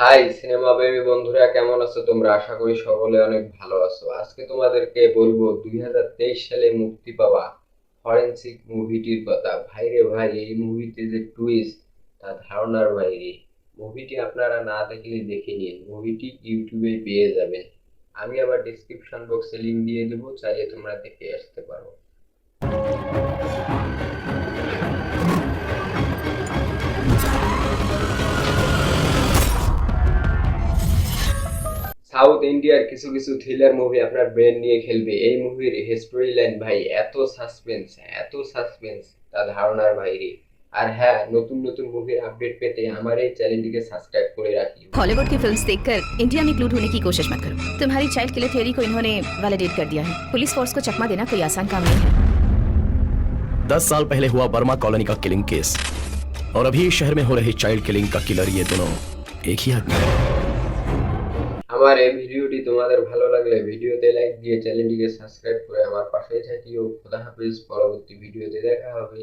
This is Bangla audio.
হাই সিনেমা প্রেমী বন্ধুরা, কেমন আছো তোমরা? আশা করি সকলে অনেক ভালো আছো। আজকে তোমাদেরকে বলব, দুই হাজার তেইশ সালে মুক্তি পাওয়া ফরেন্সিক মুভিটির কথা। ভাইরে ভাই, এই মুভিতে যে টুইস্ট তা ধারণার বাইরে। মুভিটি আপনারা না দেখলে দেখে নিন। মুভিটি ইউটিউবে পেয়ে যাবেন আমি আবার ডিসক্রিপশন বক্সে লিংক দিয়ে দেবো, চাইলে তোমরা দেখে আসতে পারো। সাউথ ইন্ডিয়ার কিছু কিছু থ্রিলার মুভি আপনার ব্রেন নিয়ে খেলবে এই মুভির হিস্টোরি লাইন ভাই এত সাসপেন্স এত সাসপেন্স তা ধারণার বাইরে আর হ্যাঁ নতুন নতুন মুভির আপডেট পেতে আমার এই চ্যানেলটিকে সাবস্ক্রাইব করে রাখি हॉलीवुड की फिल्म्स देखकर इंडिया में इंक्लूड होने की कोशिश मत करो तुम्हारी चाइल्ड किलर थ्योरी को इन्होंने वैलिडेट कर दिया है पुलिस फोर्स को चकमा देना कोई आसान काम नहीं है दस साल पहले हुआ बर्मा कॉलोनी का किलिंग केस और अभी इस शहर में हो रही चाइल्ड किलिंग का किलर ये दोनों एक ही आदमी है আমার এই ভিডিওটি তোমাদের ভালো লাগলে ভিডিওতে লাইক দিয়ে চ্যানেলটিকে সাবস্ক্রাইব করে আমার পাশে থাকিও। খোদা হাফিজ, পরবর্তী ভিডিওতে দেখা হবে।